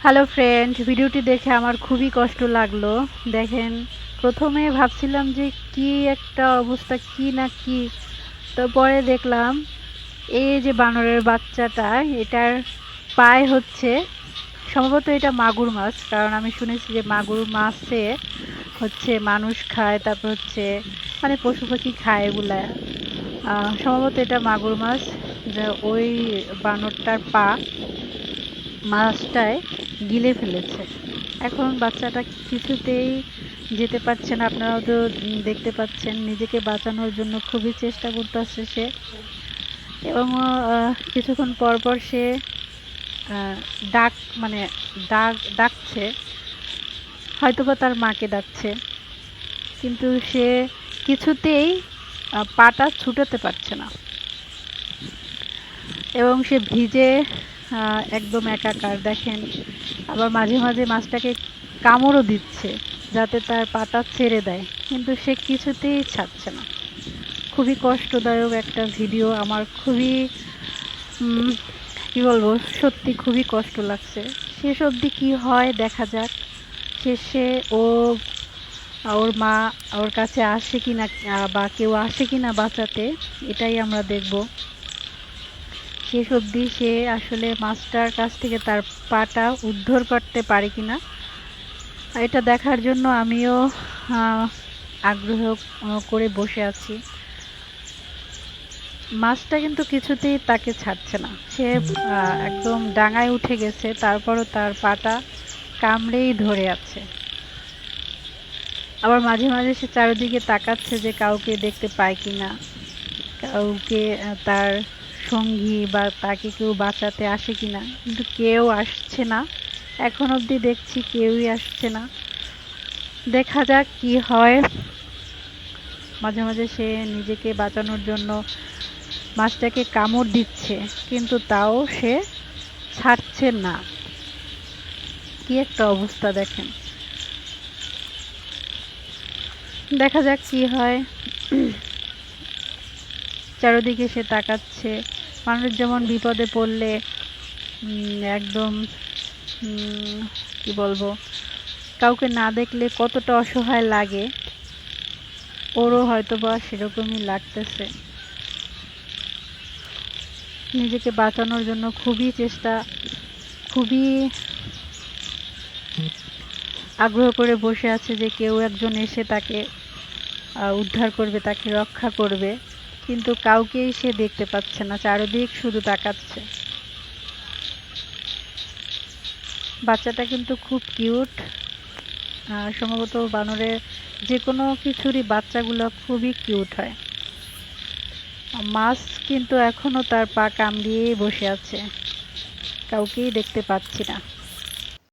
Hello friend ভিডিওটি দেখে আমার খুবই কষ্ট লাগল। দেখেন, প্রথমে ভাবছিলাম যে কি একটা অবস্থা, কি না কি। তো পরে দেখলাম, এই যে বানরের বাচ্চাটা, এটার পায়ে হচ্ছে, সম্ভবত এটা মাগুর মাছ। কারণ আমি শুনেছি যে মাগুর মাছে হচ্ছে মানুষ খায়, তারপর হচ্ছে মানে পশু পাখি খায় এগুলা। সম্ভবত এটা মাগুর মাছ। যে ওই বানরটার পা, মাছটায়। গিলে ফেলেছে। এখন বাচ্চাটা কিছুতেই যেতে পারছে না। আপনারাও তো দেখতে পাচ্ছেন, নিজেকে বাঁচানোর জন্য খুবই চেষ্টা করতেছে সে। এবং কিছুক্ষণ পর পর সে ডাক মানে ডাক, ডাকছে। হয়তোবা তার মাকে ডাকছে। কিন্তু সে কিছুতেই পাটা ছুটাতে পারছে না। এবং সে ভিজে একদম একাকার। দেখেন আবার মাঝে মাঝে মাছটাকে কামড়ও দিচ্ছে, যাতে তার পাটা ছেড়ে দেয়। কিন্তু সে কিছুতেই ছাড়ছে না। খুবই কষ্টদায়ক একটা ভিডিও। আমার খুবই কি বলব, সত্যি খুবই কষ্ট লাগছে। শেষ অবধি কী হয় দেখা যাক। শেষে ও, ওর মা ওর কাছে আসে কি না বা কেউ আসে কি না বাঁচাতে, এটাই আমরা দেখব। শেষ অবধি সে আসলে মাছটার কাছ থেকে তার পাটা উদ্ধার করতে পারে কিনা? এটা দেখার জন্য আমিও আগ্রহ করে বসে আছি। মাছটা কিন্তু কিছুতেই তাকে ছাড়ছে না। সে একদম ডাঙায় উঠে গেছে, তারপরও তার পাটা কামড়েই ধরে আছে। আবার মাঝে মাঝে সে চারিদিকে তাকাচ্ছে যে কাউকে দেখতে পায় কিনা। কাউকে তার সঙ্গী বা তাকে কেউ বাঁচাতে আসে কি না কিন্তু কেউ আসছে না। এখন অবধি দেখছি কেউই আসছে না। দেখা যাক কি হয়। মাঝে মাঝে সে নিজেকে বাঁচানোর জন্য মাছটাকে কামড় দিচ্ছে, কিন্তু তাও সে ছাড়ছে না। কি একটা অবস্থা দেখেন। দেখা যাক কি হয়। চারিদিকে সে তাকাচ্ছে। মানুষ যেমন বিপদে পড়লে একদম কি বলব, কাউকে না দেখলে কতটা অসহায় লাগে, ওরও হয়তো বা সেরকমই লাগতেছে। নিজেকে বাঁচানোর জন্য খুবই চেষ্টা, খুবই আগ্রহ করে বসে আছে যে কেউ একজন এসে তাকে উদ্ধার করবে, তাকে রক্ষা করবে। কিন্তু কাউকেই সে দেখতে পাচ্ছে না, চারিদিক শুধু তাকাচ্ছে। বাচ্চাটা কিন্তু খুব কিউট। সম্ভবত বানরের যে কোনো কিছুরই বাচ্চাগুলো খুবই কিউট হয়। মাছ কিন্তু এখনও তার পা কামড়িয়েই বসে আছে। কাউকেই দেখতে পাচ্ছি না।